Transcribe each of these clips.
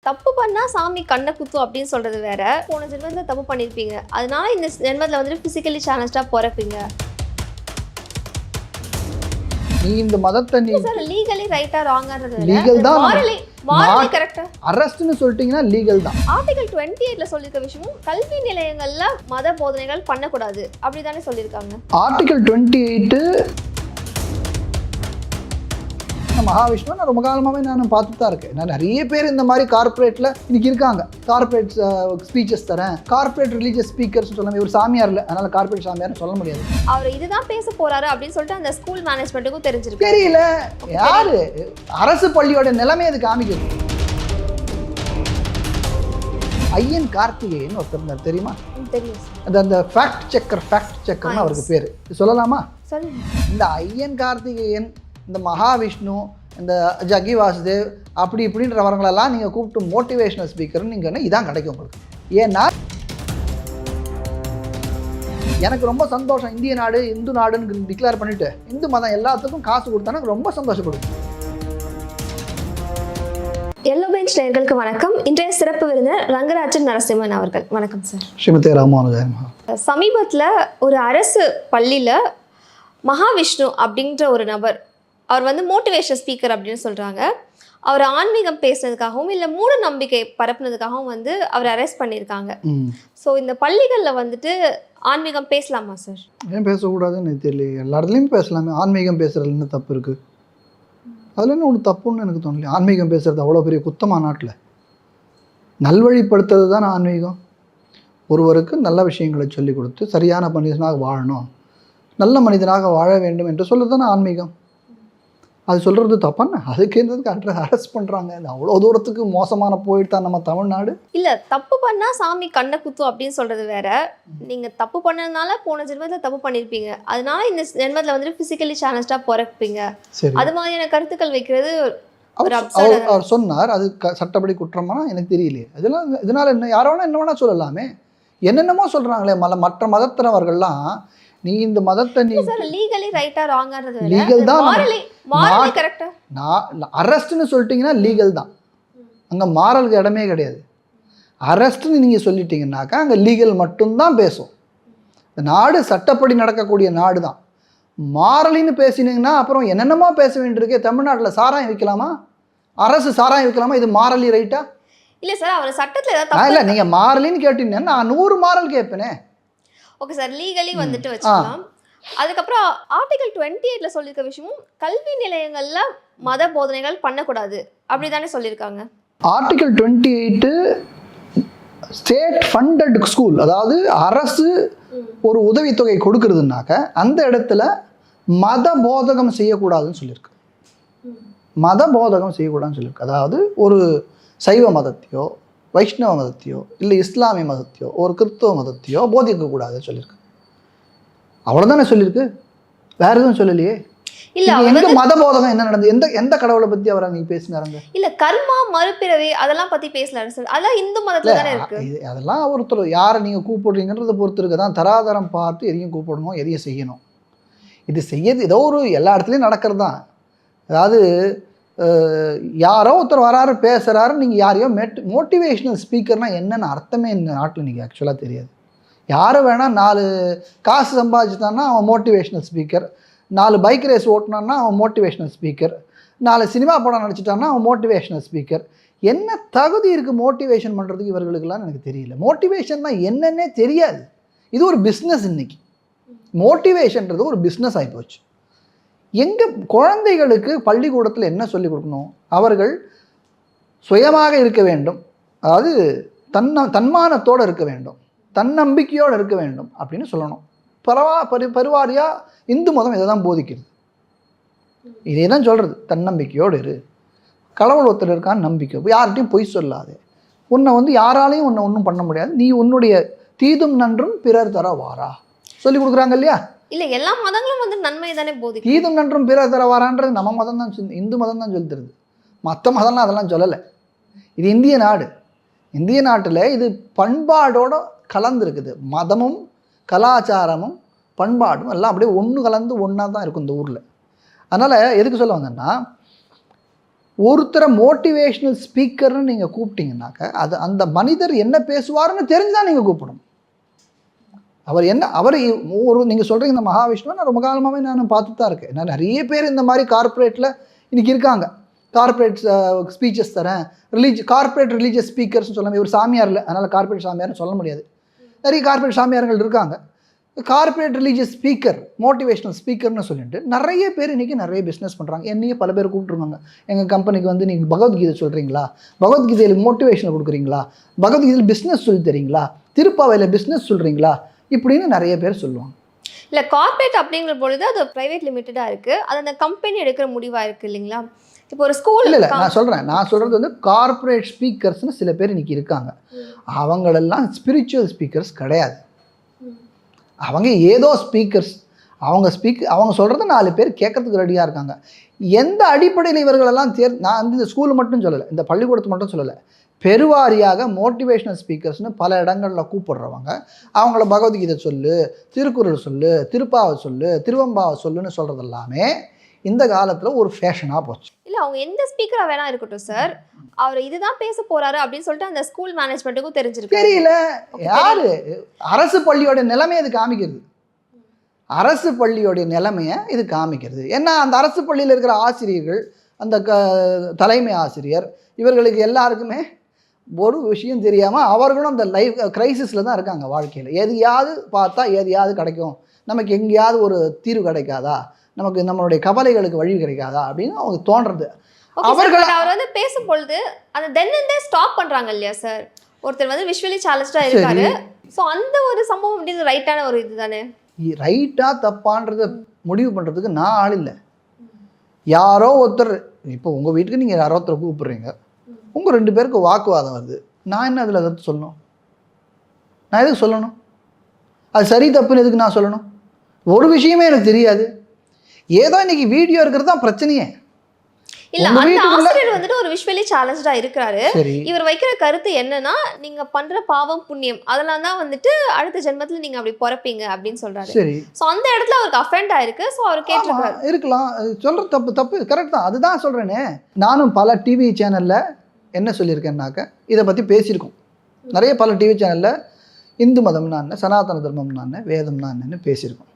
தப்பு பண்ணா சாமி கண்ணை குத்தும் அப்படின்னு சொல்றது வேற. போன ஜென்மத்துல தப்பு பண்ணிருப்பீங்க. அதனால இந்த ஜென்மத்துல வந்துட்டு பிசிக்கலி சேலஞ்சா பிறப்பீங்க. நீ இந்த மதத்தை நீ லீகலி ரைட்டா ராங்கன்றது லீகல் தான் மாரலி கரெக்டா அரெஸ்ட்னு சொல்லிட்டீங்கன்னா லீகல் தான். ஆர்டிகல் 28ல சொல்லிருக்க விஷயமும் கல்வி நிலையங்கள்ல மத போதனைகள் பண்ணக்கூடாது. அப்படி தானே சொல்லிருக்காங்க. ஆர்டிகல் 28 மகாவிஷ்ணு நான் ரொம்ப காலமாகவே நான் பார்த்துட்டு தான் இருக்கேன். நான் நிறைய பேர் இந்த மாதிரி கார்பரேட்டில் இன்னைக்கு இருக்காங்க. கார்பரேட் ஸ்பீச்சஸ் தரேன். கார்பரேட் ரிலீஜியஸ் ஸ்பீக்கர்ஸ் சொல்ல இவர் சாமியார் இல்லை. அதனால கார்பரேட் சாமியார் சொல்ல முடியாது. அவர் இதுதான் பேச போறாரு அப்படின்னு சொல்லிட்டு அந்த ஸ்கூல் மேனேஜ்மெண்ட்டுக்கும் தெரிஞ்சிருக்கு. தெரியல. யாரு? அரசு பள்ளியோட நிலைமை அது காமிக்கிறது ஐயன் கார்த்திகேயன் ஒருத்தர் இருந்தார் தெரியுமா? அந்த அந்த ஃபேக்ட் செக்கர் ஃபேக்ட் செக்கர்னு அவருக்கு பேர். சொல்லலாமா? சொல்லுங்க. இந்த ஐயன் கார்த்திகேயன் இந்த மகாவிஷ்ணு இந்த ஜக்கி வாசுதேவ் அப்படி இப்படின்றவங்களெல்லாம் நீங்கள் கூப்பிட்டு மோட்டிவேஷனல் ஸ்பீக்கர்னு நீங்கள் இதான் கிடைக்கும் உங்களுக்கு. ஏன்னா எனக்கு ரொம்ப சந்தோஷம். இந்திய நாடு இந்து நாடுன்னு டிக்ளேர் பண்ணிட்டு இந்து மதம் எல்லாத்துக்கும் காசு கொடுத்தா எனக்கு ரொம்ப சந்தோஷப்படுது. எல்லோ பெஞ்ச் நேயர்களுக்கு வணக்கம். இன்றைய சிறப்பு விருந்தினர் ரங்கராஜன் நரசிம்மன் அவர்கள். வணக்கம் சார் ஸ்ரீமதி ராமானுஜன் சமீபத்தில் ஒரு அரசு பள்ளியில் மகாவிஷ்ணு அப்படின்ற ஒரு நபர் அவர் வந்து மோட்டிவேஷன் ஸ்பீக்கர் அப்படின்னு சொல்கிறாங்க அவர் ஆன்மீகம் பேசுனதுக்காகவும் இல்லை மூட நம்பிக்கை பரப்புனதுக்காகவும் வந்து அவர் அரெஸ்ட் பண்ணியிருக்காங்க. ஸோ இந்த பள்ளிகளில் வந்துட்டு ஆன்மீகம் பேசலாமா சார் ஏன் பேசக்கூடாதுன்னு தெரியல எல்லா இடத்துலையும் பேசலாமே. ஆன்மீகம் பேசுறதுல என்ன தப்பு இருக்குது அதில் என்ன ஒன்று தப்புன்னு எனக்கு தோணல ஆன்மீகம் பேசுறது அவ்வளோ பெரிய குத்தமா நாட்டில்? நல்வழிப்படுத்துறது தான் ஆன்மீகம். ஒருவருக்கு நல்ல விஷயங்களை சொல்லிக் கொடுத்து சரியான மனிதனாக வாழணும். நல்ல மனிதனாக வாழ வேண்டும் என்று சொல்கிறது தானே ஆன்மீகம். அது சொல்கிறது தப்பான அதுக்கு என்னதுக்கு அட்ர அரெஸ்ட் பண்ணுறாங்க இது அவ்வளோ தூரத்துக்கு மோசமான போயிட்டு நம்ம தமிழ்நாடு? இல்லை தப்பு பண்ணால் சாமி கண்ணை குத்தும் அப்படின்னு சொல்கிறது வேற. நீங்கள் தப்பு பண்ணதுனால போன ஜென்மத்தில் தப்பு பண்ணியிருப்பீங்க அதனால இந்த ஜென்மத்தில் வந்துட்டு ஃபிசிக்கலி சேலஞ்சாக பிறப்பீங்க. அது மாதிரியான கருத்துக்கள் வைக்கிறது அவர் அவர் சொன்னார் அது சட்டப்படி குற்றமானா எனக்கு தெரியலையே. இதெல்லாம் இதனால என்ன யாரோ என்ன வேணா சொல்லலாமே. என்னென்னமோ சொல்றாங்களே மல மற்ற மதத்தினவர்கள்லாம் நீ இந்த மதத்தை நீ சார் லீகலி ரைட்டா Legal தான் மாரலி மாரலி நான் அரெஸ்ட்னு சொல்லிட்டீங்கன்னா லீகல் தான். அங்கே மாறலுக்கு இடமே கிடையாது. அரெஸ்ட்னு நீங்கள் சொல்லிட்டீங்கன்னாக்கா அங்கே லீகல் மட்டும்தான் பேசும். இந்த நாடு சட்டப்படி நடக்கக்கூடிய நாடு தான் மாறலின்னு பேசினீங்கன்னா அப்புறம் என்னென்னமோ பேச வேண்டியிருக்கே தமிழ்நாட்டில் சாராயம் விற்கலாமா அரசு சாராயம் விற்கலாமா இது மாறலி ரைட்டா இல்ல சார் அவர் சட்டத்துல இல்லை நீங்கள் மாறலின்னு கேட்டீங்கன்னா நான் நூறு மாறல் கேட்பேனே. ஓகே சார் லீகலி வந்துட்டு வச்சுக்கலாம். அதுக்கப்புறம் ஆர்டிகல் டுவெண்ட்டி எயிட்ல சொல்லியிருக்க விஷயமும் கல்வி நிலையங்கள்ல மத போதனைகள் பண்ணக்கூடாது. அப்படிதானே சொல்லியிருக்காங்க. Article twenty eight state funded school அதாவது அரசு ஒரு உதவித்தொகை கொடுக்கறதுனாக்க அந்த இடத்துல மத போதகம் செய்யக்கூடாதுன்னு சொல்லியிருக்கு. மத போதகம் செய்யக்கூடாதுன்னு சொல்லியிருக்கு. அதாவது ஒரு சைவ மதத்தையோ வைஷ்ணவ மதத்தையோ இல்லை இஸ்லாமிய மதத்தையோ ஒரு கிறிஸ்தவ மதத்தையோ போதிக்கக்கூடாதுன்னு சொல்லியிருக்கு. அவ்வளோதானே சொல்லியிருக்கு? வேற எதுவும் சொல்லலையே? மத போதகம் என்ன நடந்தது எந்த எந்த கடவுளை பத்தி அவர் அன்னைக்கு பேசினாருங்க? இல்ல கர்மா மறுபிறவி அதெல்லாம் பத்தி பேசல சார் அதெல்லாம் இந்து மதத்துல தானே இருக்கு. அதெல்லாம் ஒருத்தர் யாரை நீங்கள் கூப்பிடுறீங்கன்றதை பொறுத்து இருக்கு தான் தராதரம் பார்த்து எதையும் கூப்பிடணும் எதையும் செய்யணும். இது செய்யறது ஏதோ ஒரு எல்லா இடத்துலையும் நடக்கிறது தான் அதாவது யாரோ ஒருத்தர் வராரு பேசுகிறாரு நீங்கள் யாரையோ மெட் மோட்டிவேஷ்னல் ஸ்பீக்கர்னால் என்னென்னு அர்த்தமே இந்த நாட்டில் நீங்கள் ஆக்சுவலாக தெரியாது. யார் வேணால் நாலு காசு சம்பாதிச்சுட்டான்னா அவன் மோட்டிவேஷ்னல் ஸ்பீக்கர் நாலு பைக் ரேஸ் ஓட்டினான்னா அவன் மோட்டிவேஷ்னல் ஸ்பீக்கர் நாலு சினிமா படம் நடிச்சிட்டான்னா அவன் மோட்டிவேஷ்னல் ஸ்பீக்கர் என்ன தகுதி இருக்குது மோட்டிவேஷன் பண்ணுறதுக்கு இவர்களுக்கெல்லாம் எனக்கு தெரியல. மோட்டிவேஷன்னா என்னன்னே தெரியாது. இது ஒரு பிஸ்னஸ் இன்றைக்கி மோட்டிவேஷன்றது ஒரு பிஸ்னஸ் ஆகிப்போச்சு எங்கே குழந்தைகளுக்கு பள்ளிக்கூடத்தில் என்ன சொல்லிக் கொடுக்கணும்? அவர்கள் சுயமாக இருக்க வேண்டும். அதாவது தன்ன தன்மானத்தோடு இருக்க வேண்டும். தன்னம்பிக்கையோடு இருக்க வேண்டும் அப்படின்னு சொல்லணும். பரவா பரி பருவாரியாக இந்து மதம் இதை தான் போதிக்கிறது இதே தான் சொல்கிறது தன்னம்பிக்கையோடு இரு. கடவுள் ஒருத்தர் இருக்கான்னு நம்பிக்கை. யார்கிட்டையும் பொய் சொல்லாதே. உன்னை வந்து யாராலையும் உன்னை ஒன்றும் பண்ண முடியாது. நீ உன்னுடைய தீதும் நன்றும் பிறர் தர வாரா. சொல்லி கொடுக்குறாங்க இல்லையா? இல்ல எல்லா மதங்களும் வந்து நன்மை தானே போதிக்கும். தீதும் நன்றும் பிற தரவாரான்றது நம்ம மதம் தான் இந்து மதம் தான் சொல்லி தருது மற்ற மதம்லாம் அதெல்லாம் சொல்லலை. இது இந்திய நாடு. இந்திய நாட்டில் இது பண்பாடோட கலந்துருக்குது. மதமும் கலாச்சாரமும் பண்பாடும் எல்லாம் அப்படியே ஒன்று கலந்து ஒன்றா தான் இருக்கும் இந்த ஊரில். அதனால் எதுக்கு சொல்ல வந்தேன்னா ஒருத்தரை மோட்டிவேஷ்னல் ஸ்பீக்கர்னு நீங்கள் கூப்பிட்டீங்கன்னாக்க அது அந்த மனிதர் என்ன பேசுவாருன்னு தெரிஞ்சு தான் நீங்கள் கூப்பிடணும். அவர் என்ன அவர் ஒரு நீங்கள் சொல்கிறீங்க இந்த மகாவிஷ்ணுவை நான் ரொம்ப காலமாகவே நான் பார்த்து தான் இருக்கேன். நான் நிறைய பேர் இந்த மாதிரி கார்ப்பரேட்டில் இன்றைக்கி இருக்காங்க. கார்ப்பரேட் ஸ்பீச்சஸ் தரேன். ரிலீஜ் கார்ப்பரேட் ரிலீஜியஸ் ஸ்பீக்கர்ஸ்னு சொல்ல இவர் ஒரு சாமியார் இல்லை அதனால் கார்ப்பரேட் சாமியார்னு சொல்ல முடியாது. நிறைய கார்ப்பரேட் சாமியார்கள் இருக்காங்க. கார்ப்பரேட் ரிலீஜியஸ் ஸ்பீக்கர் மோட்டிவேஷனல் ஸ்பீக்கர்னு சொல்லிட்டு நிறைய பேர் இன்றைக்கி நிறைய பிஸ்னஸ் பண்ணுறாங்க என்னையே பல பேர் கூப்பிட்ருவாங்க எங்கள் கம்பெனிக்கு வந்து நீங்கள் பகவத்கீதை சொல்கிறீங்களா பகவத்கீதையில் மோட்டிவேஷன் கொடுக்குறீங்களா? பகவத்கீதையில் பிஸ்னஸ் சொல்லி தரீங்களா? திருப்பாவையில் பிஸ்னஸ் சொல்கிறீங்களா இப்படின்னு நிறைய பேர் சொல்லுவாங்க. இல்லை கார்ப்பரேட் அப்படிங்கிற பொழுது அது ப்ரைவேட் லிமிட்டடாக இருக்குது அது அந்த கம்பெனி எடுக்கிற முடிவாக இருக்குது இல்லைங்களா? இப்போ ஒரு ஸ்கூல் இல்லை நான் சொல்கிறேன் நான் சொல்கிறது வந்து கார்ப்பரேட் ஸ்பீக்கர்ஸ்னு சில பேர் இன்றைக்கி இருக்காங்க. அவங்களெல்லாம் ஸ்பிரிச்சுவல் ஸ்பீக்கர்ஸ் கிடையாது. அவங்க ஏதோ ஸ்பீக்கர்ஸ் அவங்க ஸ்பீக் அவங்க சொல்கிறத நாலு பேர் கேட்கறதுக்கு ரெடியாக இருக்காங்க. எந்த அடிப்படையில் இவர்களெல்லாம் தேர் நான் வந்து இந்த ஸ்கூல் மட்டும் சொல்லலை. இந்த பள்ளிக்கூடத்தை மட்டும் சொல்லலை. பெருவாரியாக மோட்டிவேஷனல் ஸ்பீக்கர்ஸ்னு பல இடங்களில் கூப்பிடுறவங்க. அவங்கள பகவத்கீதை சொல்லு திருக்குறள் சொல்லு திருப்பாவை சொல்லு திருவம்பாவை சொல்லுன்னு சொல்கிறது எல்லாமே இந்த காலத்தில் ஒரு ஃபேஷனாக போச்சு. இல்லை அவங்க எந்த ஸ்பீக்கராக வேணா இருக்கட்டும் சார் அவர் இதுதான் பேச போறாரு அப்படின்னு சொல்லிட்டு அந்த ஸ்கூல் மேனேஜ்மெண்ட்டுக்கும் தெரிஞ்சிருக்கு. தெரியல. யாரு? அரசு பள்ளியோட நிலைமை இது காமிக்கிறது. அரசு பள்ளியோடைய நிலைமையை இது காமிக்கிறது. ஏன்னா அந்த அரசு பள்ளியில் இருக்கிற ஆசிரியர்கள் அந்த க தலைமை ஆசிரியர் இவர்களுக்கு எல்லாருக்குமே ஒரு விஷயம் தெரியாமல் அவர்களும் அந்த லைஃப் கிரைசிஸில் தான் இருக்காங்க வாழ்க்கையில். எதையாவது பார்த்தா எதையாவது கிடைக்கும். நமக்கு எங்கேயாவது ஒரு தீர்வு கிடைக்காதா? நமக்கு நம்மளுடைய கவலைகளுக்கு வழி கிடைக்காதா? அப்படின்னு அவங்க தோன்றது. அவர்கள் அவர் வந்து பேசும் பொழுது அந்த தென் அண்ட் ஸ்டாப் பண்றாங்க இல்லையா சார் ஒருத்தர் வந்து விஷுவலி சேலஞ்சா இருக்காரு. ஸோ அந்த ஒரு சம்பவம் அப்படிங்கிறது ரைட்டான ஒரு இதுதானே? ரைட்டா தப்பான்றத முடிவு பண்ணுறதுக்கு நான் ஆள் இல்லை. யாரோ ஒருத்தர் இப்போ உங்கள் வீட்டுக்கு நீங்கள் யாரோ ஒருத்தர் கூப்பிடுறீங்க. உங்கள் ரெண்டு பேருக்கு வாக்குவாதம் வருது. நான் என்ன அதில் கருத்து சொல்லணும்? நான் எதுக்கு சொல்லணும்? அது சரி தப்புன்னு எதுக்கு நான் சொல்லணும்? ஒரு விஷயமே எனக்கு தெரியாது. ஏதோ இன்னைக்கு வீடியோ இருக்கிறது தான் பிரச்சனையே. இல்ல அந்த ஆசிரியர் வந்துட்டு ஒரு விஷுவலி சேலஞ்சா இருக்கிறாரு. இவர் வைக்கிற கருத்து என்னன்னா நீங்க பண்ற பாவம் புண்ணியம் அதெல்லாம் தான் வந்துட்டு அடுத்த ஜென்மத்துல நீங்க அப்படி பிறப்பீங்க அப்படின்னு சொல்றாரு. சரி. சோ அந்த இடத்துல அவருக்கு அஃபெண்ட் ஆயிருக்கு. சோ அவர் கேட்டிருக்காரு. இருக்கலாம். சொல்கிற தப்பு தப்பு கரெக்ட் தான். அதுதான் சொல்கிறேனே நானும் பல டிவி சேனலில் என்ன சொல்லியிருக்கேன்னாக்க இதை பற்றி பேசியிருக்கோம். நிறைய பல டிவி சேனலில் இந்து மதம்னா என்ன சனாதன தர்மம்னா என்ன வேதம்னா என்னன்னு பேசியிருக்கோம்.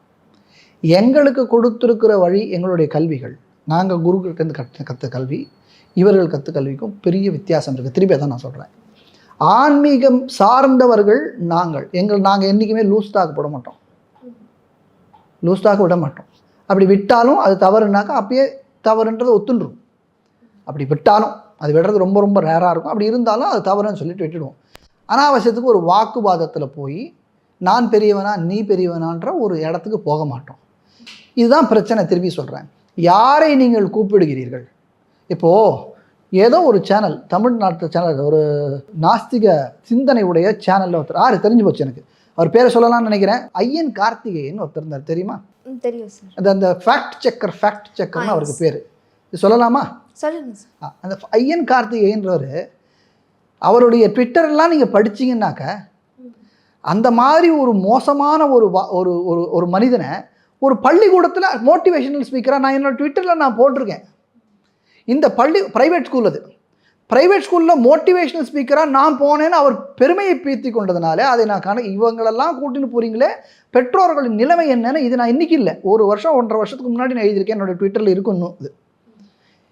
எங்களுக்கு கொடுத்துருக்கிற வழி எங்களுடைய கல்விகள். நாங்கள் குருக்கிட்டேருந்து கற்று கற்ற கல்வி இவர்கள் கற்று கல்விக்கும் பெரிய வித்தியாசம் இருக்குது திருப்பி அதான் நான் சொல்கிறேன் ஆன்மீகம் சார்ந்தவர்கள் நாங்கள். எங்கள் நாங்கள் என்றைக்குமே லூஸ்டாக போட மாட்டோம். லூஸ்டாக விட மாட்டோம். அப்படி விட்டாலும் அது தவறுனாக்கா அப்பயே தவறுன்றதை ஒத்துன்றும். அப்படி விட்டாலும் அது விடுறது ரொம்ப ரொம்ப ரேராக இருக்கும். அப்படி இருந்தாலும் அது தவறுன்னு சொல்லிட்டு விட்டுடுவோம். அனாவசியத்துக்கு ஒரு வாக்குவாதத்தில் போய் நான் பெரியவனா நீ பெரியவனான்ற ஒரு இடத்துக்கு போக மாட்டோம். இதுதான் பிரச்சனை திருப்பி சொல்கிறேன் யாரை நீங்கள் கூப்பிடுகிறீர்கள்? இப்போது ஏதோ ஒரு சேனல் தமிழ்நாட்டு சேனல் ஒரு நாஸ்திக சிந்தனை உடைய சேனலில் ஒருத்தர் ஆறு தெரிஞ்சு போச்சு எனக்கு. அவர் பேரை சொல்லலாம்னு நினைக்கிறேன். ஐயன் கார்த்திகேயன் ஒருத்தர் இருந்தார் தெரியுமா? தெரியும் சார். அந்த அந்த ஃபேக்ட் செக்கர் ஃபேக்ட் செக்கர்னு அவருக்கு. பேர். இது சொல்லலாமா? சொல்லுங்க அந்த ஐயன் கார்த்திகேயன்றவர் அவருடைய ட்விட்டர்லாம் நீங்கள் படிச்சீங்கன்னாக்க அந்த மாதிரி ஒரு மோசமான ஒரு ஒரு ஒரு ஒரு மனிதனை ஒரு பள்ளிக்கூடத்தில் மோட்டிவேஷனல் ஸ்பீக்கராக நான் என்னோட ட்விட்டரில் நான் போட்டிருக்கேன். இந்த பள்ளி ப்ரைவேட் ஸ்கூல் அது. ப்ரைவேட் ஸ்கூலில் மோட்டிவேஷனல் ஸ்பீக்கராக நான் போனேன்னு அவர் பெருமையை பீத்தி கொண்டதுனால அதை நான் கண இவங்களெல்லாம் கூட்டின்னு போகிறீங்களே பெற்றோர்களின் நிலைமை என்னன்னு இது நான் இன்னைக்கு இல்லை. ஒரு வருஷம் ஒன்றரை வருஷத்துக்கு முன்னாடி நான் எழுதியிருக்கேன் என்னோட ட்விட்டரில் இருக்கும் இன்னும் இது.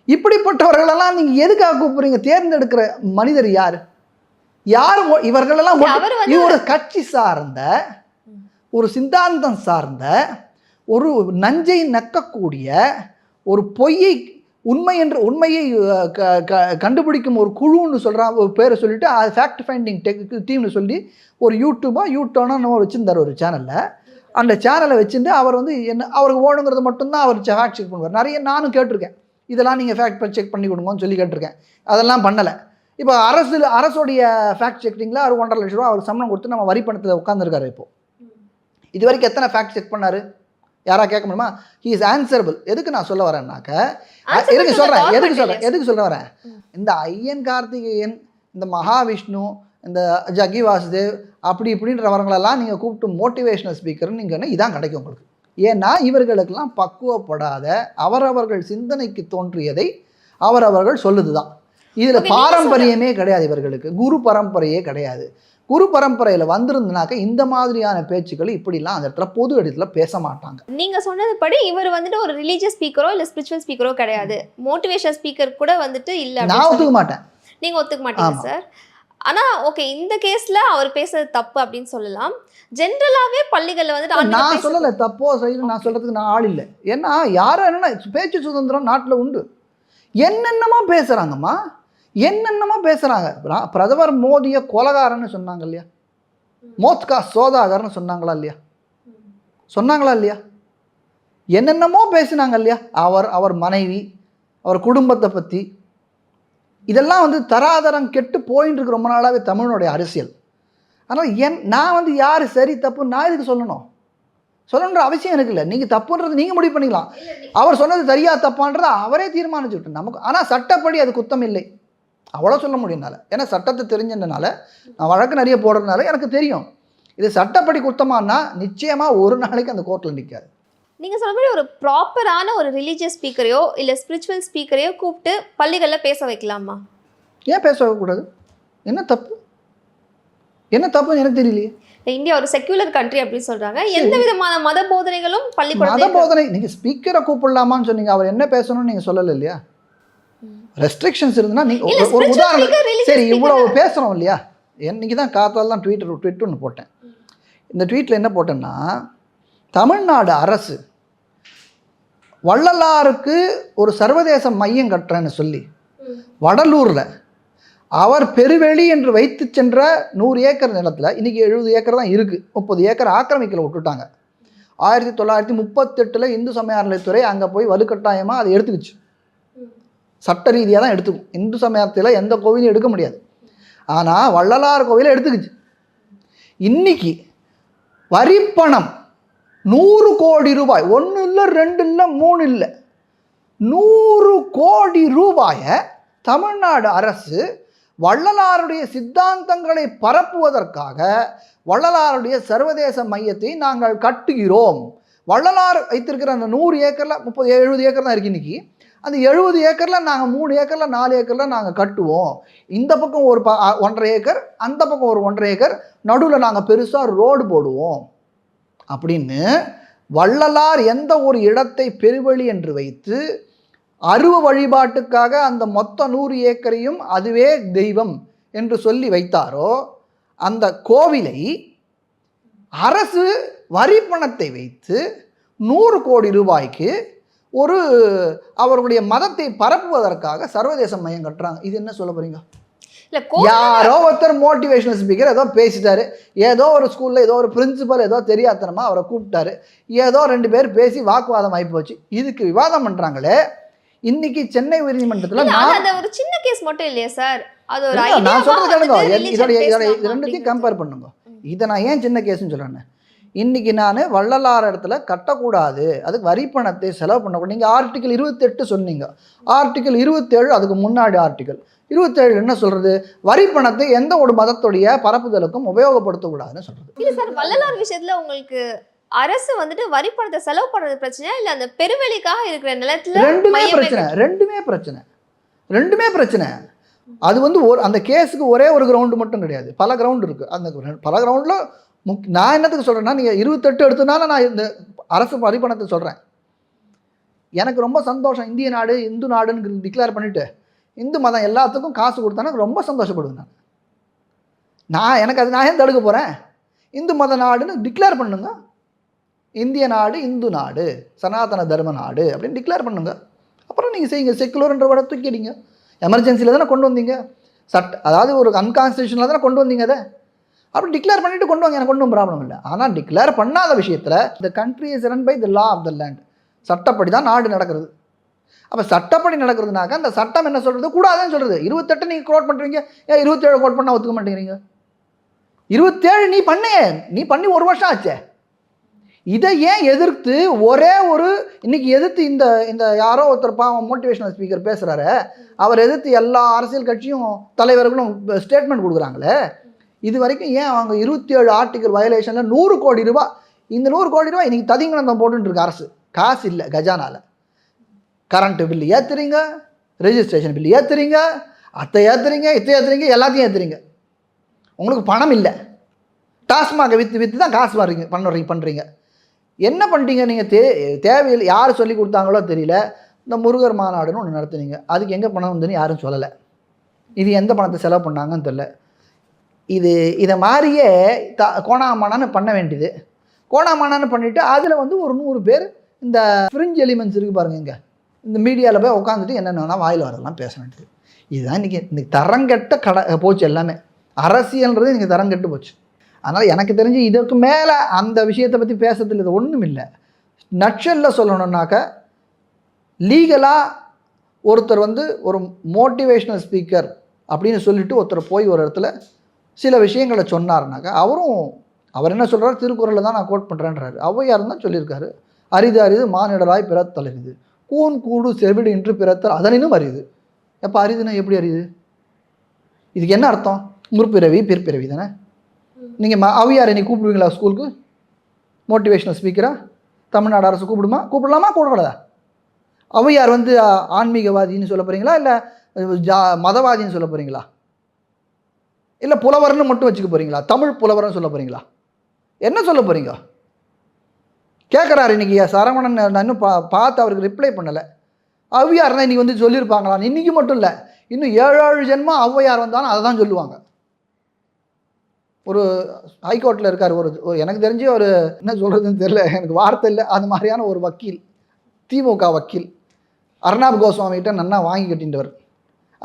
இப்படிப்பட்டவர்களெல்லாம் நீங்கள் எதுக்காக கூப்பிடுறீங்க? தேர்ந்தெடுக்கிற மனிதர் யார்? யார் இவர்களெல்லாம் இது ஒரு கட்சி சார்ந்த ஒரு சித்தாந்தம் சார்ந்த ஒரு நஞ்சை நக்கக்கூடிய ஒரு பொய்யை உண்மை என்று உண்மையை கண்டுபிடிக்கும் ஒரு குழுன்னு சொல்கிறான் ஒரு பேரை சொல்லிட்டு அது ஃபேக்ட் ஃபைண்டிங் டெக் டீம்னு சொல்லி ஒரு யூடியூபாக யூடியூப்னு நம்ம வச்சுருந்தார் ஒரு சேனலில் அந்த சேனலை வச்சுட்டு அவர் வந்து என்ன அவருக்கு ஓடுங்கிறது மட்டும்தான் அவர் ஃபேக்ட் செக் பண்ணுவார். நிறைய நானும் கேட்டிருக்கேன். இதெல்லாம் நீங்கள் ஃபேக்ட் செக் பண்ணி கொடுங்கன்னு சொல்லி கேட்டிருக்கேன். அதெல்லாம் பண்ணலை. இப்போ அரசு அரசுடைய ஃபேக்ட் செக்கிங்கில் அவர் ஒன்றரை லட்ச ரூபா அவர் சம்பளம் கொடுத்து நம்ம வரி பணத்தில் உட்காந்துருக்காரு இப்போ. இது வரைக்கும் எத்தனை ஃபேக்ட் செக் பண்ணாரு? யாரா கேட்க முடியுமா? ஹி இஸ் ஆன்சரபிள் எதுக்கு நான் சொல்ல வரேன்னாக்க எதுக்கு சொல்கிறேன் எதுக்கு சொல்கிறேன் எதுக்கு சொல்ல வரேன்? இந்த ஐயன் கார்த்திகேயன் இந்த மகாவிஷ்ணு இந்த ஜக்கி வாசுதேவ் அப்படி இப்படின்றவங்களெல்லாம் நீங்கள் கூப்பிட்டு மோட்டிவேஷனல் ஸ்பீக்கர்னு நீங்கள் இதான் கிடைக்கும் உங்களுக்கு. ஏன்னா இவர்களுக்கெல்லாம் பக்குவப்படாத அவரவர்கள் சிந்தனைக்கு தோன்றியதை அவரவர்கள் சொல்லுது தான் இதில் பாரம்பரியமே கிடையாது இவர்களுக்கு. குரு பரம்பரையே கிடையாது. குரு பரம்பரையில் வந்திருந்தனாக்க இந்த மாதிரியான பேச்சுக்கள் இப்படிலாம் அந்த இடத்துல பொது இடத்துல பேச மாட்டாங்க. நீங்க சொன்னதுபடி இவர் வந்துட்டு ஒரு ரிலீஜியஸ் ஸ்பீக்கரோ இல்ல ஸ்பிரிச்சுவல் ஸ்பீக்கரோ கிடையாது. மோட்டிவேஷன் ஸ்பீக்கர் கூட வந்துட்டு இல்ல நான் ஒத்துக்க மாட்டேன். நீங்க ஒத்துக்க மாட்டீங்க. சார் ஆனா ஓகே இந்த கேஸ்ல அவர் பேசுறது தப்பு அப்படின்னு சொல்லலாம். ஜென்ரலாவே பள்ளிகள்ல வந்துட்டு ஆண்கள் நான் சொல்லலை தப்போ சரின்னு நான் சொல்கிறதுக்கு நான் ஆள் இல்லை. ஏன்னா யாரும் என்னன்னா பேச்சு சுதந்திரம் நாட்டில் உண்டு. என்னென்னமோ பேசுகிறாங்கம்மா என்னென்னமோ பேசுகிறாங்க பிரதமர் மோடியை கொலகாரன்னு சொன்னாங்க இல்லையா? மோத்கா சோதாகர்னு சொன்னாங்களா இல்லையா? சொன்னாங்களா இல்லையா? என்னென்னமோ பேசினாங்க இல்லையா? அவர் அவர் மனைவி அவர் குடும்பத்தை பற்றி இதெல்லாம் வந்து தராதரம் கெட்டு போயின்னு இருக்கு ரொம்ப நாளாகவே தமிழனுடைய அரசியல். ஆனால் என் நான் வந்து யார்? சரி தப்பு நான் இதுக்கு சொல்லணும்? சொல்லணுன்ற அவசியம் எனக்கு இல்லை. நீங்கள் தப்புன்றது நீங்கள் முடிவு பண்ணிக்கலாம். அவர் சொன்னது சரியா தப்பான்றதை அவரே தீர்மானிச்சுட்டு நமக்கு ஆனால் சட்டப்படி அது குத்தம் இல்லை. அவ்வளோ சொல்ல முடியும்னால ஏன்னா சட்டத்தை தெரிஞ்சதுனால நான் வழக்கு நிறைய போடுறதுனால எனக்கு தெரியும். இது சட்டப்படி குத்தமானா நிச்சயமாக ஒரு நாளைக்கு அந்த கோர்ட்டில் நிற்காது நீங்க சொன்ன மாதிரி ஒரு ப்ராப்பரான ஒரு ரிலீஜியஸ் ஸ்பீக்கரையோ இல்ல ஸ்பிரிச்சுவல் ஸ்பீக்கரையோ கூப்பிட்டு பள்ளிகள்ல பேச வைக்கலாமா? ஏன் பேச கூடாது என்ன தப்பு? என்ன தப்புன்னு எனக்கு தெரியலையே. இந்தியா ஒரு செக்யூலர் கண்ட்ரி அப்படின்னு சொல்றாங்க. எந்த விதமான மத போதனைகளும் மத பள்ளிக்கூடத்தில் போதனை நீங்கள் ஸ்பீக்கரை கூப்பிடலாமான்னு சொன்னீங்க. அவர் என்ன பேசணும்னு நீங்கள் சொல்லலை இல்லையா? ரெஸ்ட்ரிக்ஷன்ஸ் இருந்ததுன்னா இல்ல, ஒரு உதாரணம் சரி speaker. இவ்வளோ பேசுகிறோம் இல்லையா? என்னைக்கு தான் காத்தால் தான் ட்வீட் ட்விட் ஒன்று போட்டேன். இந்த ட்வீட்டில் என்ன போட்டேன்னா தமிழ்நாடு அரசு வள்ளலாருக்கு ஒரு சர்வதேச மையம் கட்டுறேன்னு சொல்லி வடலூரில் அவர் பெருவெளி என்று வைத்து சென்ற நூறு ஏக்கர் நிலத்தில் இன்றைக்கி எழுபது ஏக்கர் தான் இருக்குது முப்பது ஏக்கர் ஆக்கிரமிக்கல விட்டுட்டாங்க. ஆயிரத்தி தொள்ளாயிரத்தி முப்பத்தெட்டில் இந்து சமய அறநிலைத்துறை அங்கே போய் வலுக்கட்டாயமாக அதை எடுத்துக்கிச்சு. சட்ட ரீதியாக தான் எடுத்துக்கும். இந்து சமயத்தில் எந்த கோவிலையும் எடுக்க முடியாது. ஆனால் வள்ளலார் கோவிலை எடுத்துக்கிச்சு. இன்னைக்கு வரிப்பணம் நூறு கோடி ரூபாய். ஒன்று இல்லை ரெண்டு இல்லை மூணு இல்லை. நூறு கோடி ரூபாயை தமிழ்நாடு அரசு வள்ளலாருடைய சித்தாந்தங்களை பரப்புவதற்காக வள்ளலாருடைய சர்வதேச மையத்தை நாங்கள் கட்டுகிறோம். வள்ளலார் வைத்திருக்கிற அந்த நூறு ஏக்கரில் முப்பது எழுபது ஏக்கர் தான் இருக்கு இன்னைக்கு. அந்த எழுபது ஏக்கரில் நாங்கள் மூணு ஏக்கரில் நாலு ஏக்கரில் நாங்கள் கட்டுவோம். இந்த பக்கம் ஒரு ப ஒன்றரை ஏக்கர் அந்த பக்கம் ஒரு ஒன்றரை ஏக்கர் நடுவில் நாங்கள் பெருசாக ரோடு போடுவோம். அப்படின்னு வள்ளலார் எந்த ஒரு இடத்தை பெருவழி என்று வைத்து அருவ வழிபாட்டுக்காக அந்த மொத்த நூறு ஏக்கரையும் அதுவே தெய்வம் என்று சொல்லி வைத்தாரோ அந்த கோவிலை அரசு வரி பணத்தை வைத்து நூறு கோடி ரூபாய்க்கு ஒரு அவருடைய மதத்தை பரப்புவதற்காக சர்வதேச மையம் கட்டுறாங்க. இது என்ன சொல்ல போறீங்க? யாரோ ஒருத்தர் மோட்டிவேஷனல் ஸ்பீக்கர் ஏதோ பேசிட்டாரு. ஏதோ ஒரு ஸ்கூல்ல ஏதோ ஒரு பிரின்சிபல் ஏதோ தெரியாதனமா அவரை கூப்பிட்டாரு. ஏதோ ரெண்டு பேர் பேசி வாக்குவாதம் ஆகி போச்சு இதுக்கு விவாதம் பண்றாங்களே இன்னைக்கு சென்னை உயர்நீதிமன்றத்தில் நான் அது ஒரு சின்ன கேஸ் மட்டும் இல்லையா சார் அது ஒரு நான் சொல்றது கேளுங்க. இதோட இது ரெண்டுத்தையும். கம்பேர் பண்ணுங்க. இதை நான் ஏன் சின்ன கேஸ்னு சொல்றேன் இன்னைக்கு நான் வள்ளலார் இடத்துல கட்டக்கூடாது. அதுக்கு வரி பணத்தை செலவு பண்ணக்கூடாது. நீங்கள் ஆர்டிகல் இருபத்தெட்டு சொன்னீங்க. ஆர்டிகல் இருபத்தேழு அதுக்கு முன்னாடி ஆர்டிகல் இருபத்தேழு என்ன சொல்றது? வரி பணத்தை எந்த ஒரு மதத்துடைய பரப்புதலுக்கும் உபயோகப்படுத்தக்கூடாதுன்னு சொல்றது. இல்ல சார் வள்ளலார் விஷயத்துல உங்களுக்கு அரசு வந்துட்டு வரி பணத்தை செலவு பண்றது பிரச்சனையா? இல்ல அந்த பெருவெளிக்காக இருக்கிற நிலத்துல ரெண்டுமே பிரச்சனை ரெண்டுமே பிரச்சனை. ரெண்டுமே பிரச்சனை. அது வந்து ஒரு அந்த கேஸுக்கு ஒரே ஒரு கிரவுண்டு மட்டும் கிடையாது. பல கிரவுண்ட் இருக்குது அந்த பல கிரவுண்டில் முக் நான் என்னத்துக்கு சொல்கிறேன்னா நீங்கள் இருபத்தெட்டு எடுத்தனால நான் இந்த அரசு வரிப்பணத்தை சொல்கிறேன் எனக்கு ரொம்ப சந்தோஷம். இந்திய நாடு இந்து நாடுன்னு டிக்ளேர் பண்ணிவிட்டு இந்து மதம் எல்லாத்துக்கும் காசு கொடுத்தானா ரொம்ப சந்தோஷப்படுவேன் நான். நான் எனக்கு அது நான் ஏன் தடுக்க போகிறேன் இந்து மத நாடுன்னு டிக்ளேர் பண்ணுங்க. இந்திய நாடு இந்து நாடு சனாதன தர்ம நாடு அப்படின்னு டிக்ளேர் பண்ணுங்க. அப்புறம் நீங்கள் செய்யுங்க. செக்குலர்ன்ற வட தூக்கிடுங்க. எமர்ஜென்சியில் தானே கொண்டு வந்தீங்க? சட்ட அதாவது ஒரு அன்கான்ஸ்டியூஷனில் தானே கொண்டு வந்தீங்க அதை? அப்படி டிக்ளேர் பண்ணிட்டு கொண்டு வாங்க. எனக்கு ஒன்றும் ப்ராப்ளம் இல்லை. ஆனால் டிக்ளேர் பண்ணாத விஷயத்தில் the country is run by the law of the land சட்டப்படி தான் நாடு நடக்கிறது. அப்போ சட்டப்படி நடக்கிறதுனாக்க அந்த சட்டம் என்ன சொல்கிறது கூடாதுன்னு சொல்கிறது இருபத்தெட்டு நீங்கள் கோட் பண்ணுறீங்க ஏன் இருபத்தேழு கோட் பண்ணால் ஒத்துக்க மாட்டேங்கிறீங்க? இருபத்தேழு நீ பண்ணு. நீ பண்ணி ஒரு வருஷம் ஆச்சே. இதை ஏன் எதிர்த்து ஒரே ஒரு இன்னைக்கு எதிர்த்து இந்த இந்த யாரோ ஒருத்தர் பாவம் மோட்டிவேஷனல் ஸ்பீக்கர் பேசுகிறாரு அவர் எதிர்த்து எல்லா அரசியல் கட்சியும் தலைவர்களும் ஸ்டேட்மெண்ட் கொடுக்குறாங்களே. இது வரைக்கும் ஏன் அவங்க இருபத்தி ஏழு ஆர்டிகல் வயலேஷனில் நூறு கோடி ரூபாய் இந்த நூறு கோடி ரூபாய் இன்னைக்கு ததிங்கிணந்தம் போட்டுருக்கு அரசு. காசு இல்லை கஜானால. கரண்ட்டு பில்லு ஏற்றுறீங்க ரெஜிஸ்ட்ரேஷன் பில்லு ஏற்றுறீங்க அத்தை ஏற்றுறீங்க இத்தை ஏற்றுறீங்க எல்லாத்தையும் ஏற்றுறீங்க உங்களுக்கு பணம் இல்லை. டாஸ்மாக விற்று விற்று தான் காசு வர்றீங்க பண்ணுறீங்க பண்ணுறீங்க. என்ன பண்ணிட்டீங்க நீங்கள் தே தேவையில்லை. யார் சொல்லி கொடுத்தாங்களோ தெரியல. இந்த முருகர் மாநாடுன்னு ஒன்று நடத்துனீங்க. அதுக்கு எங்கே பணம் வந்துன்னு யாரும் சொல்லலை. இது எந்த பணத்தை செலவு பண்ணாங்கன்னு தெரில இது இதை மாதிரியே த கோணாமணான்னு பண்ண வேண்டியது. கோணாமானான்னு பண்ணிவிட்டு அதில் வந்து ஒரு நூறு பேர் இந்த ஃப்ரிஞ்ச் எலிமெண்ட்ஸ் இருக்குது பாருங்க இங்கே. இந்த மீடியாவில் போய் உட்காந்துட்டு என்னென்னா வாயில் வரலாம் பேச வேண்டியது. இதுதான் இன்றைக்கி இன்றைக்கி தரங்கெட்ட கடை போச்சு எல்லாமே. அரசியல்ன்றது இன்றைக்கி தரங்கெட்டு போச்சு. அதனால் எனக்கு தெரிஞ்சு இதற்கு மேலே அந்த விஷயத்தை பற்றி பேசுறதுல இது ஒன்றும் இல்லை. நட்சலில் சொல்லணுன்னாக்க லீகலாக ஒருத்தர் வந்து ஒரு மோட்டிவேஷ்னல் ஸ்பீக்கர் அப்படின்னு சொல்லிட்டு ஒருத்தர் போய் ஒரு இடத்துல சில விஷயங்களை சொன்னார்னாக்கா அவரும் அவர் என்ன சொல்கிறார் திருக்குறளில் தான் நான் கோட் பண்ணுறேன்றாரு ஔவையார் தான் சொல்லியிருக்காரு. அரிது அரிது மானிடராய் பிறத்தல் கூன் கூடு செவிடு இன்று பிறத்தல் அதனினும் அரிது. எப்போ அரிதுன்னா எப்படி அரிது? இதுக்கு என்ன அர்த்தம்? முற்பிறவி பிற்பிறவி தானே? நீங்கள் ம ஔவையார் என்னை கூப்பிடுவீங்களா ஸ்கூலுக்கு மோட்டிவேஷனல் ஸ்பீக்கராக தமிழ்நாடு அரசு கூப்பிடுமா? கூப்பிடலாமா? கூப்பிடக்கூடாதா? ஔவையார் வந்து ஆன்மீகவாதின்னு சொல்ல போகிறீங்களா இல்லை ஜா மதவாதின்னு சொல்ல போகிறீங்களா இல்லை புலவர்னு மட்டும் வச்சுக்க போகிறீங்களா தமிழ் புலவர்னு சொல்ல போகிறீங்களா என்ன சொல்ல போகிறீங்க கேட்குறாரு இன்னைக்கு சரவணன் நான் இன்னும் பா பார்த்து அவருக்கு ரிப்ளை பண்ணலை. அவ்வியார்னா இன்றைக்கி வந்து சொல்லியிருப்பாங்களா இன்றைக்கி மட்டும் இல்லை. இன்னும் ஏழு ஏழு ஜென்மம் ஔவையார் வந்தாலும் அதை தான் சொல்லுவாங்க. ஒரு ஹைகோர்ட்டில் இருக்கார். ஒரு எனக்கு தெரிஞ்சு ஒரு என்ன சொல்கிறதுன்னு தெரியல. எனக்கு வார்த்தை இல்லை. அது மாதிரியான ஒரு வக்கீல் திமுக வக்கீல் அர்ணாப் கோஸ்வாமிகிட்ட நன்னா வாங்கி கட்டின்றவர்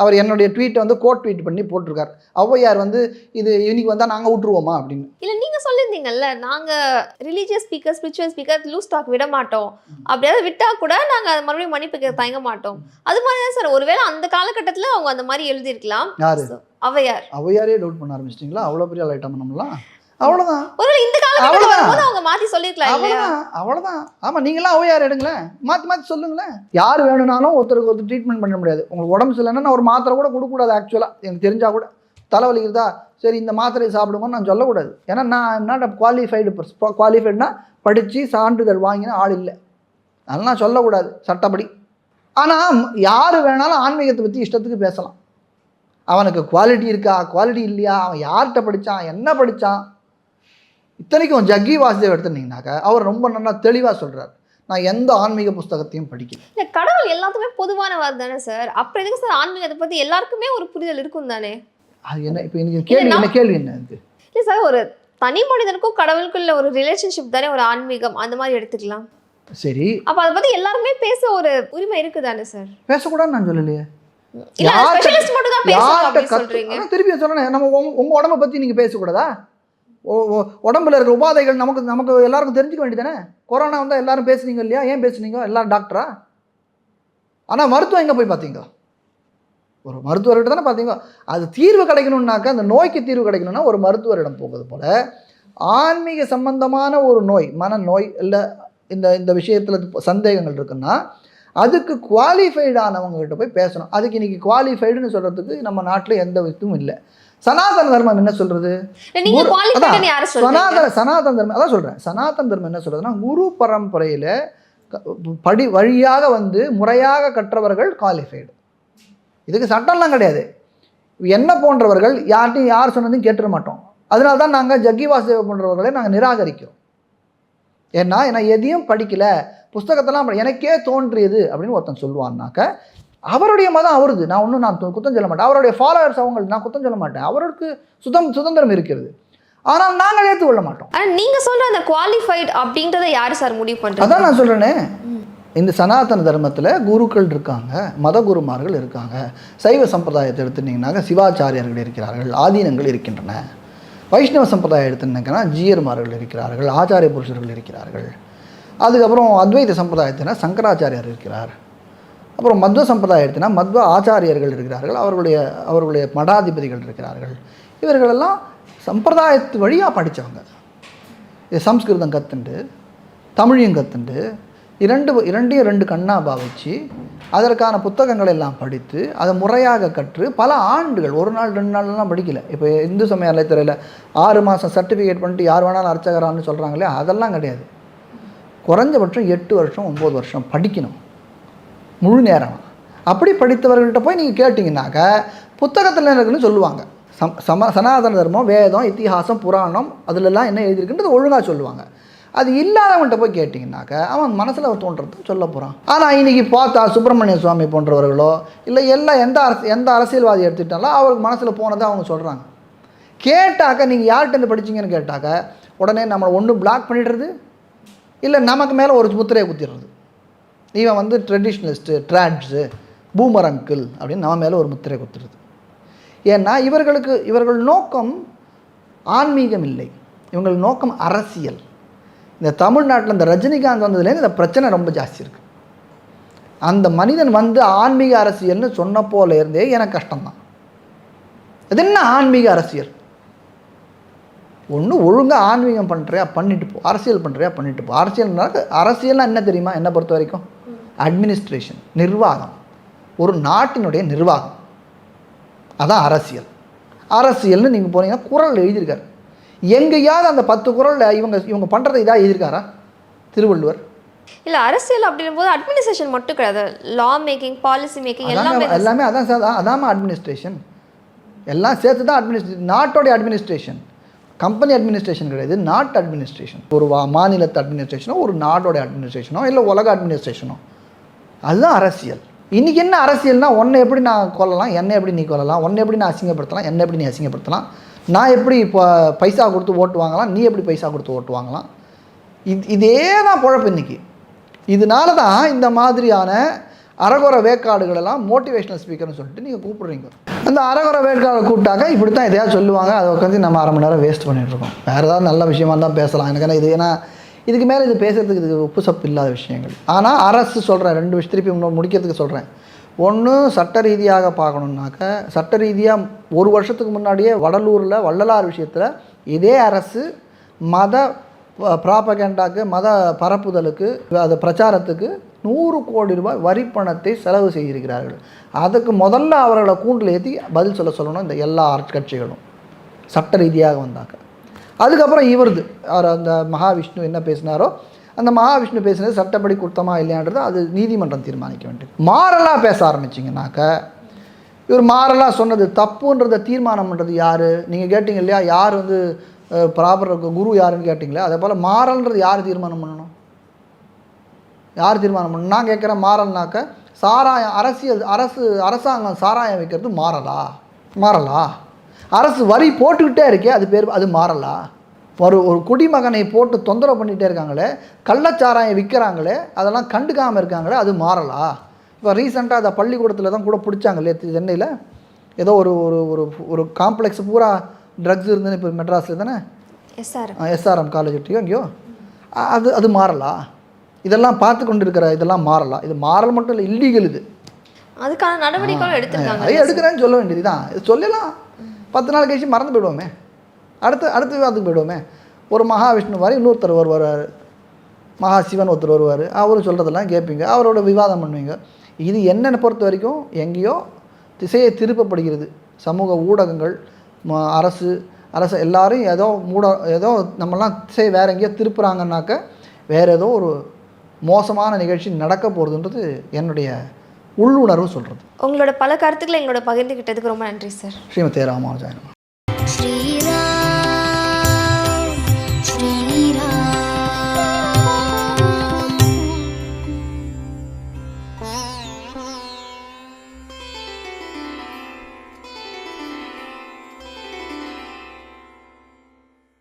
அவர் என்னுடைய ட்வீட்டை வந்து கோட் ட்வீட் பண்ணி போட்டிருக்கார். ஔவையார் வந்து இது இன்னைக்கு வந்தால் நாங்கள் விட்டுருவோமா அப்படின்னு. இல்ல நீங்க சொல்லியிருந்தீங்கல்ல நாங்க religious speaker spiritual speaker loose talk விட மாட்டோம். அப்படியாவது விட்டா கூட நாங்க அது மறுபடியும் மன்னிப்பு தயங்க மாட்டோம். அது மாதிரி தான் சார் ஒருவேளை அந்த காலகட்டத்துல அவங்க அந்த மாதிரி எழுதியிருக்கலாம். யாரு? So, அவையார் ஔவையாரே டவுட் பண்ண ஆரம்பிச்சிட்டிங்களா? அவ்வளோ பெரிய ஐட்டம் நம்மளாம் அவ்வளோதான் ஒருவேளை இந்த அவ்வளவுதான். வரும்போது அவங்க மாத்தி சொல்லிருக்கலாம் இல்லையா? அவ்வளோதான் ஆமாம் நீங்களாம் ஔவையார் எடுங்களேன். மாற்றி மாற்றி சொல்லுங்களேன். யார் வேணும்னாலும் ஒருத்தருக்கு ஒருத்தர் ட்ரீட்மெண்ட் பண்ண முடியாது. உங்களுக்கு உடம்பு சரியில்லைன்னா நான் ஒரு மாத்திரை கூட கொடுக்கக்கூடாது ஆக்சுவலாக எனக்கு தெரிஞ்சால் கூட. தலைவலிக்குதா சரி இந்த மாத்திரையை சாப்பிடுங்கன்னு நான் சொல்லக்கூடாது. ஏன்னா நான் நாட் குவாலிஃபைடு குவாலிஃபைடுனா படித்து சான்றிதழ் வாங்கின ஆள் இல்லை. அதெல்லாம் சொல்லக்கூடாது சட்டப்படி. ஆனால் யார் வேணாலும் ஆன்மீகத்தை பற்றி இஷ்டத்துக்கு பேசலாம். அவனுக்கு குவாலிட்டி இருக்கா? குவாலிட்டி இல்லையா? அவன் யார்கிட்ட படித்தான் என்ன படித்தான் இத்தனைக்கும் ஜக்கி வாசுதேவ் எடுத்துட்டீங்கன்னாக்கா அவர் ரொம்ப நல்லா தெளிவாக சொல்கிறார் நான் எந்த ஆன்மீக புஸ்தகத்தையும் படிக்கல. இல்ல கடவுள் எல்லாத்துக்குமே பொதுவானவர் தானே சார் அப்புறம் எதுக்கு சார் ஆன்மீகத்தை பத்தி எல்லாருக்குமே ஒரு புரிதல் இருக்கும் தானே அது என்ன இப்போ எனக்கு கேள்வி என்ன கேள்வி என்ன இல்ல சார் ஒரு தனி மனிதனுக்கும் கடவுளுக்குள்ள ஒரு ரிலேஷன்ஷிப் தானே ஒரு ஆன்மீகம் அந்த மாதிரி எடுத்துக்கலாம். சரி. அப்ப அதை பத்தி எல்லாருமே பேச ஒரு உரிமை இருக்கு தானே சார் பேசக்கூடாதுன்னு நான் சொல்லலையே. யார்கிட்ட- அதான் திருப்பி சொல்கிறேன் நம்ம உங்க- உடம்ப பற்றி நீங்கள் பேசக்கூடாதா? உடம்புல இருக்கிற உபாதைகள் நமக்கு நமக்கு எல்லாருக்கும் தெரிஞ்சுக்க வேண்டியதானே கொரோனா வந்தால் எல்லாரும் பேசுனீங்க இல்லையா? ஏன் பேசுனீங்க? எல்லாரும் டாக்டரா? ஆனால் மருத்துவம் எங்கே போய் பார்த்தீங்க ஒரு மருத்துவர்கிட்ட தானே பார்த்தீங்க அது தீர்வு கிடைக்கணும்னாக்கா அந்த நோய்க்கு தீர்வு கிடைக்கணும்னா ஒரு மருத்துவரிடம் போகிறது போல். ஆன்மீக சம்பந்தமான ஒரு நோய் மனநோய் இல்லை இந்த இந்த விஷயத்தில் சந்தேகங்கள் இருக்குன்னா அதுக்கு குவாலிஃபைடானவங்ககிட்ட போய் பேசணும். அதுக்கு இன்றைக்கி குவாலிஃபைடுன்னு சொல்கிறதுக்கு நம்ம நாட்டில் எந்த இதுவும் இல்லை. சனாதன தர்மம் என்ன சொல்றீங்க? சனாதன சனாதன தர்மம் அதான் சொல்கிறேன் சனாதன தர்மம் என்ன சொல்கிறதுனா குரு பரம்பரையில் படி வழியாக வந்து முறையாக கற்றவர்கள் குவாலிஃபைடு இதுக்கு சட்டம்லாம் கிடையாது. என்ன போன்றவர்கள் யார்ட்டையும் யார் சொன்னதையும் கேட்டுற மாட்டோம். அதனால தான் நாங்கள் ஜக்கி வாசுதேவ போன்றவர்களை நாங்கள் நிராகரிக்கிறோம். ஏன்னா நான் எதையும் படிக்கல. புஸ்தகத்தெல்லாம் எனக்கே தோன்றியது அப்படின்னு ஒருத்தன் சொல்லுவான்னாக்க அவருடைய மதம் அவருது. நான் ஒன்றும் நான் குத்தம் சொல்ல மாட்டேன். அவருடைய ஃபாலோவர்ஸ் அவங்க நான் குத்தம் சொல்ல மாட்டேன். அவருக்கு சுதம் சுதந்திரம் இருக்கிறது. ஆனால் நாங்கள் ஏற்றுக்கொள்ள மாட்டோம். ஆனா நீங்க சொல்ற அந்த குவாலிஃபைட் அப்படின்றத யாரு சார் முடிவு பண்றது அதான் நான் சொல்கிறேனே இந்த சனாதன தர்மத்தில் குருக்கள் இருக்காங்க மத குருமார்கள் இருக்காங்க. சைவ சம்பிரதாயத்தை எடுத்துட்டிங்கனாக்க சிவாச்சாரியர்கள் இருக்கிறார்கள் ஆதீனங்கள் இருக்கின்றன. வைஷ்ணவ சம்பிரதாயம் எடுத்துட்டிங்கன்னா ஜீயர்மார்கள் இருக்கிறார்கள் ஆச்சாரிய புருஷர்கள் இருக்கிறார்கள். அதுக்கப்புறம் அத்வைத சம்பிரதாயத்தினா சங்கராச்சாரியார் இருக்கிறார். அப்புறம் மத்வ சம்பிரதாயம் எடுத்தினா மத்வ ஆச்சாரியர்கள் இருக்கிறார்கள் அவர்களுடைய அவர்களுடைய மடாதிபதிகள் இருக்கிறார்கள். இவர்களெல்லாம் சம்பிரதாயத்து வழியாக படித்தவங்க இது சம்ஸ்கிருதம் கற்றுண்டு தமிழையும் கற்றுண்டு இரண்டு இரண்டையும் ரெண்டு கண்ணாக பாவிச்சு அதற்கான புத்தகங்களை எல்லாம் படித்து அதை முறையாக கற்று பல ஆண்டுகள் ஒரு நாள் ரெண்டு நாள்லாம் படிக்கல. இப்போ இந்து சமய ஆறு மாதம் சர்டிஃபிகேட் பண்ணிட்டு யார் வேணாலும் அர்ச்சகரான்னு சொல்கிறாங்களே அதெல்லாம் கிடையாது. குறைஞ்சபட்சம் எட்டு வருஷம் ஒம்பது வருஷம் படிக்கணும். முழு நேரம். அப்படி படித்தவர்கள்ட்ட போய் நீங்கள் கேட்டிங்கனாக்க புத்தகத்தில் இருக்குன்னு சொல்லுவாங்க. சம் சம சனாதன தர்மம் வேதம் இத்திஹாசம் புராணம் அதிலெல்லாம் என்ன எழுதியிருக்குன்றது ஒழுங்காக சொல்லுவாங்க. அது இல்லாதவன்கிட்ட போய் கேட்டிங்கனாக்க அவன் மனசில் தோன்றது சொல்ல போகிறான் ஆனால் இன்றைக்கி பார்த்தா சுப்பிரமணிய சுவாமி போன்றவர்களோ இல்லை எல்லாம் எந்த அரசு எந்த அரசியல்வாதி எடுத்துட்டாலும் அவருக்கு மனசில் போனதை அவங்க சொல்கிறாங்க கேட்டாக்க நீங்கள் யார்கிட்ட இருந்து படிச்சீங்கன்னு கேட்டாக்க உடனே நம்மளை ஒன்று பிளாக் பண்ணிடுறது? இல்லை நமக்கு மேலே ஒரு முத்திரையை குத்திடுறது? இவன் வந்து ட்ரெடிஷ்னலிஸ்ட்டு ட்ராட்ஸு பூமர் அங்கிள் அப்படின்னு நம்ம மேலே ஒரு முத்திரை குத்துறது. ஏன்னா இவர்களுக்கு இவர்கள் நோக்கம் ஆன்மீகம் இல்லை. இவங்கள் நோக்கம் அரசியல். இந்த தமிழ்நாட்டில் இந்த ரஜினிகாந்த் வந்ததுலேருந்து இந்த பிரச்சனை ரொம்ப ஜாஸ்தி இருக்குது அந்த மனிதன் வந்து ஆன்மீக அரசியல்னு சொன்ன போல இருந்தே எனக்கு கஷ்டம்தான். இது என்ன ஆன்மீக அரசியல்? ஒன்று ஒழுங்காக ஆன்மீகம் பண்ணுறியா பண்ணிட்டு போ. அரசியல் பண்ணுறியா பண்ணிட்டு போ. அரசியல்னா அரசியல்னால் என்ன தெரியுமா? என்னை பொறுத்த வரைக்கும்? அட்மினிஸ்ட்ரேஷன் நிர்வாகம். ஒரு நாட்டினுடைய நிர்வாகம். அதான் அரசியல். அரசியல்னு நீங்கள் போனீங்கன்னா குரல் எழுதியிருக்காரு. எங்கேயாவது அந்த பத்து குரலில் இவங்க இவங்க பண்ணுறதை இதாக எழுதியிருக்காரா? திருவள்ளுவர். இல்லை அரசியல் அப்படின்னும் போது அட்மினிஸ்ட்ரேஷன் மட்டும் கிடையாது. லா மேக்கிங் பாலிசி மேக்கிங் எல்லாமே எல்லாமே அதான் சார் அதாம அட்மினிஸ்ட்ரேஷன் எல்லாம் சேர்த்து தான் அட்மினிஸ்ட்ரேஷன் நாட்டோடைய அட்மினிஸ்ட்ரேஷன் கம்பெனி அட்மினிஸ்ட்ரேஷன் கிடையாது நாட் அட்மினிஸ்ட்ரேஷன் ஒரு மாநிலத்து அட்மினிஸ்ட்ரேஷனோ ஒரு நாடோட அட்மினிஸ்ட்ரேஷனோ இல்லை உலக அட்மினிஸ்ட்ரேஷனோ அதுதான் அரசியல். இன்றைக்கி என்ன அரசியல்னால் உன்னை எப்படி நான் கொல்லலாம்? என்னை எப்படி நீ கொல்லலாம்? உன்னை எப்படி நான் அசிங்கப்படுத்தலாம்? என்னை எப்படி நீ அசிங்கப்படுத்தலாம்? நான் எப்படி இப்போ பைசா கொடுத்து ஓட்டு வாங்கலாம்? நீ எப்படி பைசா கொடுத்து ஓட்டு வாங்கலாம்? இது இதே தான் குழப்பம் இன்னைக்கு. இதனால தான் இந்த மாதிரியான அரகுர வேக்காடுகளெல்லாம் மோட்டிவேஷனல் ஸ்பீக்கர்னு சொல்லிட்டு நீங்கள் கூப்பிடுறீங்க. அந்த அரகுர வேட்காடை கூப்பிட்டாக்க இப்படி தான் எதையாவது சொல்லுவாங்க. அதை உட்காந்து நம்ம அரை மணி நேரம் வேஸ்ட் பண்ணிகிட்ருக்கோம் வேறு ஏதாவது நல்ல விஷயமா தான் பேசலாம். எனக்கு ஏன்னா இது? ஏன்னா இதுக்கு மேலே இது பேசுகிறதுக்கு இது உப்பு சப்பு இல்லாத விஷயங்கள். ஆனால் அரசு சொல்கிறேன் ரெண்டு விஷயம் திருப்பி இன்னும் முடிக்கிறதுக்கு சொல்கிறேன் ஒன்று சட்ட ரீதியாக பார்க்கணுன்னாக்க சட்ட ரீதியாக ஒரு வருஷத்துக்கு முன்னாடியே வடலூரில் வள்ளலார் விஷயத்தில் இதே அரசு மத ப்ராப்பகேண்டாக்கு மத பரப்புதலுக்கு அது பிரச்சாரத்துக்கு நூறு கோடி ரூபாய் வரி பணத்தை செலவு செய்திருக்கிறார்கள். அதுக்கு முதல்ல அவர்களை கூண்டில் ஏற்றி பதில் சொல்ல சொல்லணும் இந்த எல்லா கட்சிகளும். சட்ட ரீதியாக வந்தாங்க அதுக்கப்புறம் இவருது. அவர் அந்த மகாவிஷ்ணு என்ன பேசினாரோ அந்த மகாவிஷ்ணு பேசினது சட்டப்படி குத்தமா இல்லையான்றது அது நீதிமன்றம் தீர்மானிக்க வேண்டும். மாறலாக பேச ஆரம்பிச்சிங்கனாக்க இவர் மாறலாக சொன்னது தப்புன்றதை தீர்மானம் பண்ணுறது யார்? நீங்கள் கேட்டிங்க இல்லையா யார் வந்து ப்ராப்பர் குரு யாருன்னு கேட்டிங்களே? அதே போல் மாறல்ன்றது யார் தீர்மானம் பண்ணணும்? யார் தீர்மானம் பண்ணணும்? நான் கேட்குறேன் மாறல்னாக்க சாராயம் அரசியல் அரசு அரசாங்கம் சாராயம் வைக்கிறது மாறலா? மாறலா? அரசு வரி போட்டுக்கிட்டே இருக்கே அது பேர் அது மாறலா? ஒரு ஒரு குடிமகனை போட்டு தொந்தரவு பண்ணிகிட்டே இருக்காங்களே கள்ளச்சாராயம் விற்கிறாங்களே அதெல்லாம் கண்டுக்காமல் இருக்காங்களே அது மாறலா? இப்போ ரீசெண்டாக அதை பள்ளிக்கூடத்தில் தான் கூட பிடிச்சாங்க இல்லையா சென்னையில்? ஏதோ ஒரு ஒரு ஒரு ஒரு காம்ப்ளெக்ஸ் பூரா ட்ரக்ஸ் இருந்துன்னு இப்போ மெட்ராஸில் தானே? எஸ் சார் எஸ்ஆர்எம் காலேஜ் விட்டியோ எங்கேயோ? அது அது மாறலா? இதெல்லாம் பார்த்து கொண்டு இருக்கிற இதெல்லாம் மாறலாம் இது மாறல் மட்டும் இல்லை இல்லீகல் இது. அதுக்கான நடவடிக்கைகளும் எடுத்திருக்காங்க எடுக்கிறேன்னு சொல்ல வேண்டியதுதான். இது சொல்லலாம். பத்து நாள் கழிச்சு மறந்து போயிடுவோமே. அடுத்து அடுத்த விவாதத்துக்கு போயிடுவோமே. ஒரு மகாவிஷ்ணு மாதிரி இன்னொருத்தர் வருவார் மகா சிவன் ஒருத்தர் வருவார். அவரும் சொல்கிறதெல்லாம் கேட்பீங்க. அவரோட விவாதம் பண்ணுவீங்க. இது என்னென்ன பொறுத்த வரைக்கும் எங்கேயோ திசையை திருப்பப்படுகிறது. சமூக ஊடகங்கள் ம- அரசு அரசு எல்லாரும் ஏதோ மூட ஏதோ நம்மலாம் திசை வேற எங்கேயோ திருப்புறாங்கன்னாக்க வேறு ஏதோ ஒரு மோசமான நிகழ்ச்சி நடக்க போகிறதுன்றது என்னுடைய உள்ளுணர்வு சொல்கிறது உங்களோட பல கருத்துக்களை எங்களோட பகிர்ந்துக்கிட்டதுக்கு ரொம்ப நன்றி சார். ஸ்ரீமதி ராமானுஜாயனம்